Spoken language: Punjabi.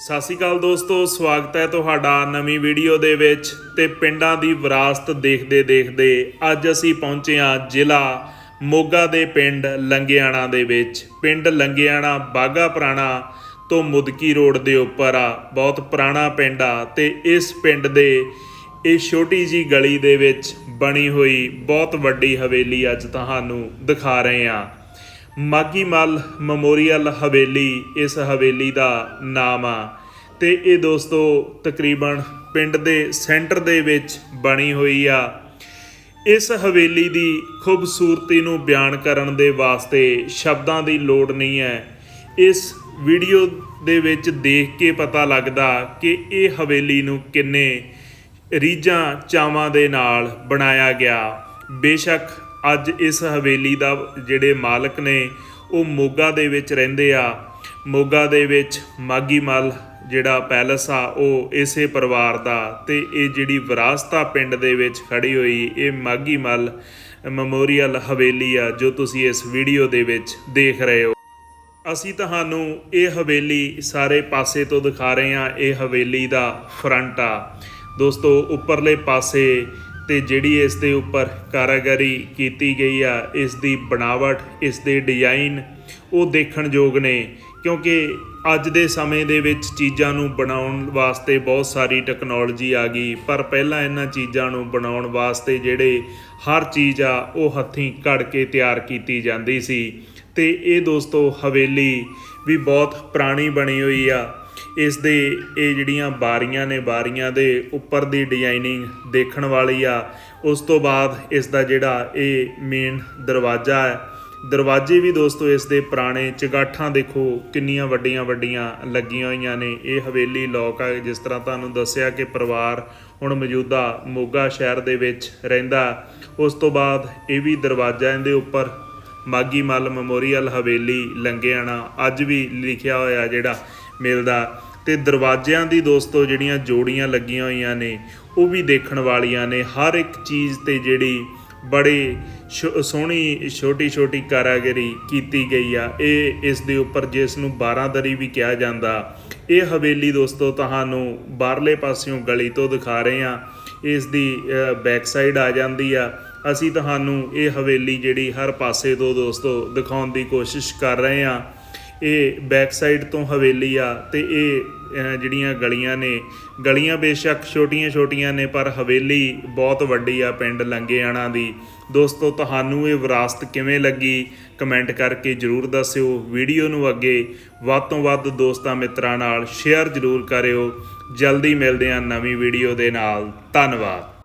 ਸਤਿ ਸ਼੍ਰੀ ਅਕਾਲ ਦੋਸਤੋ, ਸਵਾਗਤ ਹੈ ਤੁਹਾਡਾ ਨਵੀਂ ਵੀਡੀਓ ਦੇ ਵਿੱਚ ਤੇ ਪਿੰਡਾਂ ਦੀ ਵਿਰਾਸਤ ਦੇਖਦੇ ਦੇਖਦੇ ਅੱਜ ਅਸੀਂ ਪਹੁੰਚੇ ਹਾਂ ਜ਼ਿਲ੍ਹਾ ਮੋਗਾ ਦੇ ਪਿੰਡ ਲੰਗਿਆਣਾ ਦੇ ਵਿੱਚ। ਪਿੰਡ ਲੰਗਿਆਣਾ ਬਾਗਾ ਪੁਰਾਣਾ ਤੋਂ ਮੁਦਕੀ ਰੋਡ ਦੇ ਉੱਪਰ ਆ, ਬਹੁਤ ਪੁਰਾਣਾ ਪਿੰਡ ਆ ਤੇ ਇਸ ਪਿੰਡ ਦੇ ਇਹ ਛੋਟੀ ਜੀ ਗਲੀ ਦੇ ਵਿੱਚ ਬਣੀ ਹੋਈ ਬਹੁਤ ਵੱਡੀ ਹਵੇਲੀ ਅੱਜ ਤੁਹਾਨੂੰ ਦਿਖਾ ਰਹੇ ਹਾਂ। ਮਾਗੀ ਮੱਲ ਮੈਮੋਰੀਅਲ ਹਵੇਲੀ, ਇਸ ਹਵੇਲੀ ਦਾ ਨਾਮ ਆ। ਤੇ ਇਹ ਦੋਸਤੋ ਤਕਰੀਬਨ ਪਿੰਡ ਦੇ ਸੈਂਟਰ ਦੇ ਵਿੱਚ ਬਣੀ ਹੋਈ ਆ। ਇਸ ਹਵੇਲੀ ਦੀ ਖੂਬਸੂਰਤੀ ਨੂੰ ਬਿਆਨ ਕਰਨ ਦੇ ਵਾਸਤੇ ਸ਼ਬਦਾਂ ਦੀ ਲੋੜ ਨਹੀਂ ਹੈ। ਇਸ ਵੀਡੀਓ ਦੇ ਵਿੱਚ ਦੇਖ ਕੇ ਪਤਾ ਲੱਗਦਾ ਕਿ ਇਹ ਹਵੇਲੀ ਨੂੰ ਕਿੰਨੇ ਰੀਝਾਂ ਚਾਵਾਂ ਦੇ ਨਾਲ ਬਣਾਇਆ ਗਿਆ। ਬੇਸ਼ੱਕ ਅੱਜ ਇਸ ਹਵੇਲੀ ਦਾ ਜਿਹੜੇ ਮਾਲਕ ਨੇ, ਉਹ ਮੋਗਾ ਦੇ ਵਿੱਚ ਰਹਿੰਦੇ ਆ। ਮੋਗਾ ਦੇ ਵਿੱਚ ਮਾਗੀ ਮਲ ਜਿਹੜਾ ਪੈਲਸ ਆ, ਉਹ ਇਸੇ ਪਰਿਵਾਰ ਦਾ ਤੇ ਇਹ ਜਿਹੜੀ ਵਿਰਾਸਤਾ ਪਿੰਡ ਦੇ ਵਿੱਚ ਖੜੀ ਹੋਈ, ਇਹ ਮਾਗੀ ਮਲ ਮੈਮੋਰੀਅਲ ਹਵੇਲੀ ਆ, ਜੋ ਤੁਸੀਂ ਇਸ ਵੀਡੀਓ ਦੇ ਵਿੱਚ ਦੇਖ ਰਹੇ ਹੋ। ਅਸੀਂ ਤੁਹਾਨੂੰ ਇਹ ਹਵੇਲੀ ਸਾਰੇ ਪਾਸੇ ਤੋਂ ਦਿਖਾ ਰਹੇ ਹਾਂ, ਇਹ ਹਵੇਲੀ ਦਾ ਫਰੰਟ ਆ। ਦੋਸਤੋ, ਉੱਪਰਲੇ ਪਾਸੇ ਤੇ ਜਿਹੜੀ ਇਸ ਦੇ ਉੱਪਰ ਕਾਰਾਗਰੀ ਕੀਤੀ ਗਈ ਆ, ਇਸ ਦੀ ਬਣਾਵਟ, ਇਸ ਦੇ ਡਿਜ਼ਾਈਨ ਉਹ ਦੇਖਣ ਯੋਗ ਨੇ। ਕਿਉਂਕਿ ਅੱਜ ਦੇ ਸਮੇਂ ਦੇ ਵਿੱਚ ਚੀਜ਼ਾਂ ਨੂੰ ਬਣਾਉਣ ਵਾਸਤੇ ਬਹੁਤ ਸਾਰੀ ਟੈਕਨੋਲੋਜੀ ਆ ਗਈ। ਪਰ ਪਹਿਲਾਂ ਇਹਨਾਂ ਚੀਜ਼ਾਂ ਨੂੰ ਬਣਾਉਣ ਵਾਸਤੇ ਜਿਹੜੇ ਹਰ ਚੀਜ਼ ਆ, ਉਹ ਹੱਥੀਂ ਘੜ ਕੇ ਤਿਆਰ ਕੀਤੀ ਜਾਂਦੀ ਸੀ। ਤੇ ਇਹ ਦੋਸਤੋ ਹਵੇਲੀ ਵੀ ਬਹੁਤ ਪੁਰਾਣੀ ਬਣੀ ਹੋਈ ਆ। ਇਸ ਦੇ ਇਹ ਜਿਹੜੀਆਂ ਬਾਰੀਆਂ ਨੇ, ਬਾਰੀਆਂ ਦੇ ਉੱਪਰ ਦੀ ਡਿਜ਼ਾਈਨਿੰਗ ਦੇਖਣ ਵਾਲੀ ਆ। ਉਸ ਤੋਂ ਬਾਅਦ ਇਸ ਦਾ ਜਿਹੜਾ ਇਹ ਮੇਨ ਦਰਵਾਜ਼ਾ ਹੈ। ਦਰਵਾਜ਼ੇ ਵੀ ਦੋਸਤੋ ਇਸ ਦੇ ਪੁਰਾਣੇ ਚਗਾਠਾਂ ਦੇਖੋ ਕਿੰਨੀਆਂ ਵੱਡੀਆਂ ਵੱਡੀਆਂ ਲੱਗੀਆਂ ਹੋਈਆਂ ਨੇ। ਇਹ ਹਵੇਲੀ ਲੋਕ ਆ, ਜਿਸ ਤਰ੍ਹਾਂ ਤੁਹਾਨੂੰ ਦੱਸਿਆ ਕਿ ਪਰਿਵਾਰ ਹੁਣ ਮੌਜੂਦਾ ਮੋਗਾ ਸ਼ਹਿਰ ਦੇ ਵਿੱਚ ਰਹਿੰਦਾ। ਉਸ ਤੋਂ ਬਾਅਦ ਇਹ ਵੀ ਦਰਵਾਜ਼ਾ ਇਹਦੇ ਉੱਪਰ ਮਾਗੀ ਮੱਲ ਮੈਮੋਰੀਅਲ ਹਵੇਲੀ ਲੰਗਿਆਣਾ ਅੱਜ ਵੀ ਲਿਖਿਆ ਹੋਇਆ ਜਿਹੜਾ ਮਿਲਦਾ। ਤੇ ਦਰਵਾਜ਼ਿਆਂ ਦੀ ਦੋਸਤੋ, ਜਿਹੜੀਆਂ ਜੋੜੀਆਂ ਲੱਗੀਆਂ ਹੋਈਆਂ ਨੇ, ਉਹ ਵੀ ਦੇਖਣ ਵਾਲੀਆਂ ਨੇ। ਹਰ ਇੱਕ ਚੀਜ਼ ਤੇ ਜਿਹੜੀ ਬੜੀ ਸ਼ੋ- ਸੋਹਣੀ ਛੋਟੀ ਛੋਟੀ ਕਾਰਾਗਰੀ ਕੀਤੀ ਗਈ ਆ। ਇਹ ਇਸ ਦੇ ਉੱਪਰ ਜਿਸ ਨੂੰ 12 ਦਰੀ ਵੀ ਕਿਹਾ ਜਾਂਦਾ। ਇਹ ਹਵੇਲੀ ਦੋਸਤੋ, ਤੁਹਾਨੂੰ ਬਾਹਰਲੇ ਪਾਸਿਓਂ ਗਲੀ ਤੋਂ ਦਿਖਾ ਰਹੇ ਆ ਇਸ ਦੀ ਬੈਕ ਸਾਈਡ ਆ ਜਾਂਦੀ ਆ। ਅਸੀਂ ਤੁਹਾਨੂੰ ਇਹ ਹਵੇਲੀ ਜਿਹੜੀ ਹਰ ਪਾਸੇ ਤੋਂ ਦੋਸਤੋ ਦਿਖਾਉਣ ਦੀ ਕੋਸ਼ਿਸ਼ ਕਰ ਰਹੇ ਆ ਇਹ ਬੈਕ ਸਾਈਡ ਤੋਂ ਹਵੇਲੀ ਆ ਤੇ ਇਹ ਜਿਹੜੀਆਂ ਗਲੀਆਂ ਨੇ, ਗਲੀਆਂ ਬੇਸ਼ੱਕ ਛੋਟੀਆਂ-ਛੋਟੀਆਂ ਨੇ, ਪਰ ਹਵੇਲੀ ਬਹੁਤ ਵੱਡੀ ਆ ਪਿੰਡ ਲੰਗੇਆਣਾ ਦੀ। ਦੋਸਤੋ, ਤੁਹਾਨੂੰ ਇਹ ਵਿਰਾਸਤ ਕਿਵੇਂ ਲੱਗੀ? ਕਮੈਂਟ ਕਰਕੇ ਜਰੂਰ ਦੱਸਿਓ। ਵੀਡੀਓ ਨੂੰ ਅੱਗੇ ਵੱਧ ਤੋਂ ਵੱਧ ਦੋਸਤਾਂ ਮਿੱਤਰਾਂ ਨਾਲ ਸ਼ੇਅਰ ਜਰੂਰ ਕਰਿਓ। ਜਲਦੀ ਮਿਲਦੇ ਹਾਂ ਨਵੀਂ ਵੀਡੀਓ ਦੇ ਨਾਲ। ਧੰਨਵਾਦ।